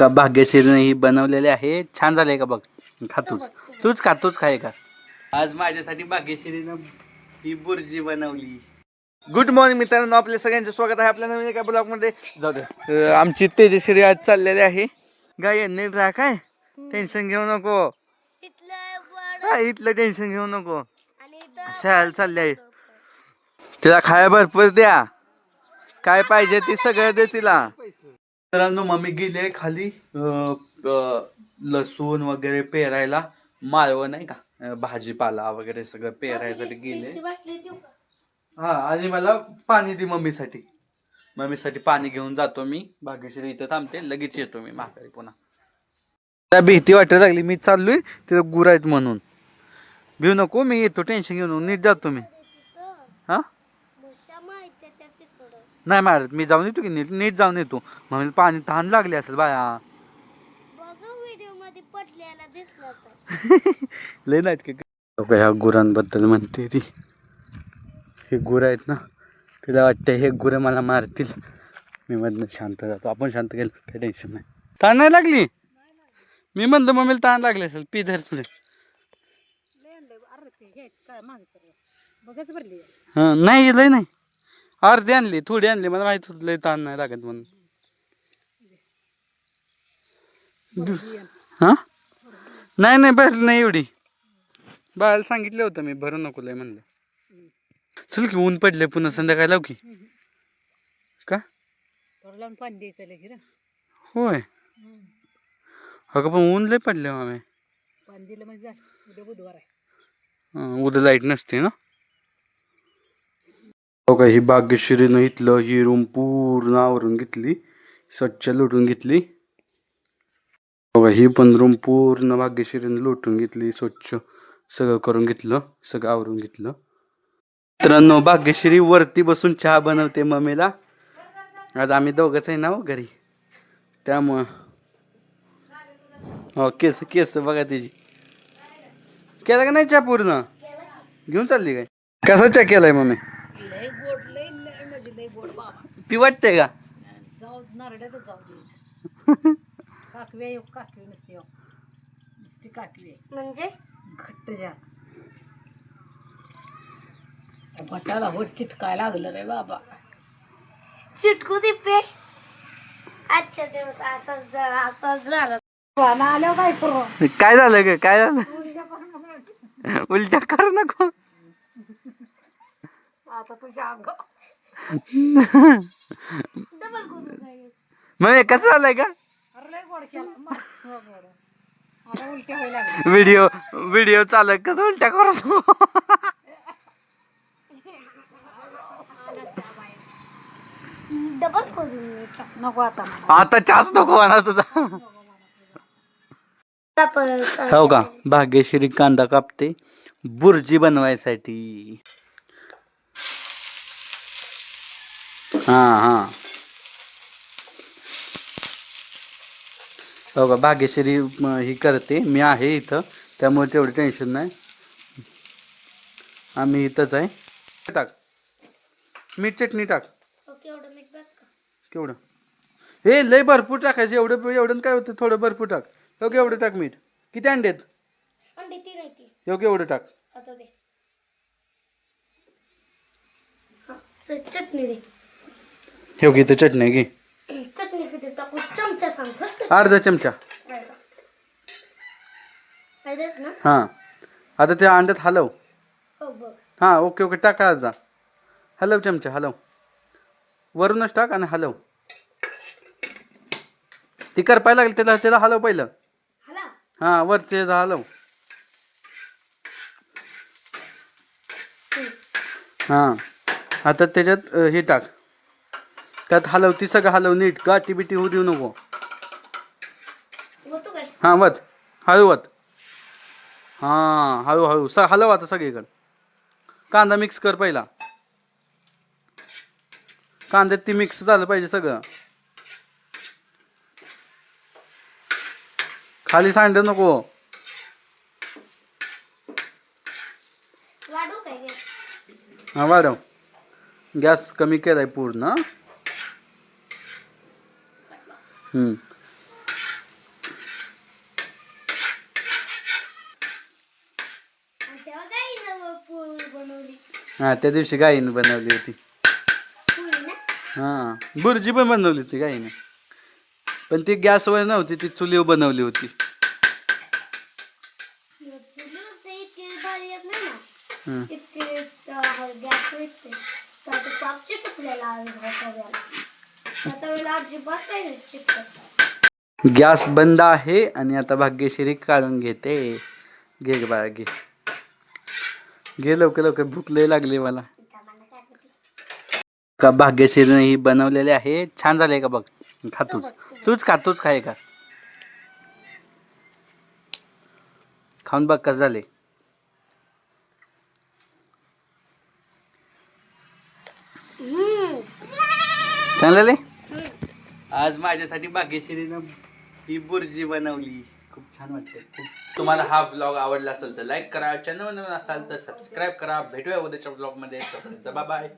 का भाग्यश्रीने ही बनवलेले आहे? छान झाले का बघ? खा तूच तूच खा तूच खाय का आज माझ्यासाठी भाग्यश्रीनं ही बुर्जी बनवली. गुड मॉर्निंग मित्रांनो आपल्या सगळ्यांचं स्वागत आहे आपल्या नवीन एका ब्लॉगमध्ये. जाऊ दे. आमची तेजश्री आज चाललेली आहे. गाय नीट राहा काय? टेन्शन घेऊ नको. इथलं टेन्शन घेऊ नको. शाळेला चालली आहे तिला खाया भरपूर द्या. काय पाहिजे ते सगळं दे तिला. मित्रांनो मम्मी गेले खाली. लसूण वगैरे पेरायला. माळवं नाही का? भाजीपाला वगैरे सगळं पेरायसाठी गेले. हा आणि मला पाणी दे मम्मीसाठी. मम्मीसाठी पाणी घेऊन जातो मी. भाग्यश्री इथं थांबते. लगेच येतो मी माघारी पुन्हा. त्या भीती वाटायला लागली. मी चाललोय. तिथं गुर आहेत म्हणून. भिऊ नको मी येतो. टेन्शन घेऊन. नीट जातो मी हा नाही मारत मी जाऊन येतो की नीट? नीट जाऊन येतो. म्हणून पाणी तहान लागले असेल बाया. लय नाटके ह्या गुरांबद्दल म्हणते ती. हे गुरं आहेत ना तिला वाटतं हे गुरं मला मारतील. मी मधनं शांत जातो. आपण शांत गेलो काही टेन्शन नाही. ताण नाही लागली? मी म्हणतो मम्मीला ताण लागले असेल पी धर तुले भरली. हां नाही लय नाही. अर्धी आणली थोडी आणली मला माहीत होतं लय ताण नाही लागत म्हणून. हां? नाही नाही भरली नाही एवढी. बाळाला सांगितलं होतं मी भरू नको लय म्हणलं. चल की ऊन पडले पुन्हा संध्याकाळी लाव की. का? पाणी द्यायचं होय. अगं पण ऊन लय पडले मामे. म्हणजे हं, उद्या लाइट नसते ना? हो का ही भाग्यश्रीनं इथलं ही रूम पूर्ण आवरून घेतली. स्वच्छ लुटून घेतली. हो का ही पण रूम पूर्ण भाग्यश्रीनं लुटून घेतली स्वच्छ सगळं करून घेतलं सगळं आवरून घेतलं. मित्रांनो भाग्यश्री वरती बसून चहा बनवते मम्मीला. आज आम्ही दोघंच आहे ना हो घरी. त्यामुळं. हो केस केस बघा तिची. केला का नाही चहा पूर्ण? घेऊन चालली काय? कसा चहा केलाय मम्मी लय गोड लय लय म्हणजे लय गोड बाबा पी वाटते का? जाऊ नारड्यातच जाऊ दे. काकवी आहे काकवी नसते हो. नुसती काकवी आहे. म्हणजे? घट्ट जा भटाला होट चिटकाय लागलं रे बाबा. चिटकू दे पे. आजच्या दिवस असाच झाला असाच झाला. आल्यावर काय करू काय झालं ग? काय झालं? उलट्या कर नको. आता तुझ्या अंग मग हे मग कसं झालंय का व्हिडिओ व्हिडिओ चालक कसं उलट्या करतो नको आता आता चहाच नको म्हणा तुझा. हो का? भाग्यश्री कांदा कापते. बुर्जी बनवायसाठी. हा हा. हो का भाग्यश्री म, ही करते. मी आहे इथं. त्यामुळे तेवढं टेन्शन नाही. आम्ही इथंच आहे. टाक. मीठ चटणी टाक. का? केवढं? हे लय भरपूर टाकायचं. एवढं एवढं काय होतं? थोडं भरपूर टाक. योग्य एवढं टाक मीठ. किती अंडी ती नाही ती योग्य एवढं टाक. आता दे. हा, चटणी आहे घे चटणी किती टाकू? चमचा सांग फक्त. अर्धा चमचा. का? ना? हां. आता त्या अंड्यात हलव. हो बघ. हां ओके ओके टाका अर्धा हलव चमचा हलव. वरूनच टाक आणि हलव. ती करपायला लागली त्याला त्याला हलव पहिलं. हला. हां वरचे हलव. हां. आता त्याच्यात अ, हे टाक. त्यात हलव ती सगळं हलव नीट. गाठी बिटी होऊ देऊ नको हां वत. हळू वत. हां हळू हळू. स हलव आता सगळीकडं. कांदा मिक्स कर पहिला. कांद्यात ती मिक्स झालं पाहिजे सगळं. खाली सांड नको. हा वाढव. गॅस कमी केलाय पूर्ण. हा त्या दिवशी गायीन बनवली होती. हा बुर्जी पण बनवली होती गायीन पण ती गॅस वर नव्हती ती चुली बनवली होती. गॅस बंद आहे आणि आता भाग्यश्री काढून घेते. घे ग बाळा घे. घे लवकर लवकर. भूक लय लागली मला. का भाग्यश्रीने ही बनवलेले आहे? छान झाले का बघ? खातोच तूच. तूच खा तूच खाय का खाऊन बघ कसं झाले चांगलं आज माझ्यासाठी बागेश्वरीनं ही बुर्जी बनवली. खूप छान वाटते तुम्हाला हा ब्लॉग आवडला असेल तर लाईक करा. चॅनल नवीन असाल तर सबस्क्राईब करा. भेटूया उद्याच्या ब्लॉगमध्ये बाय बाय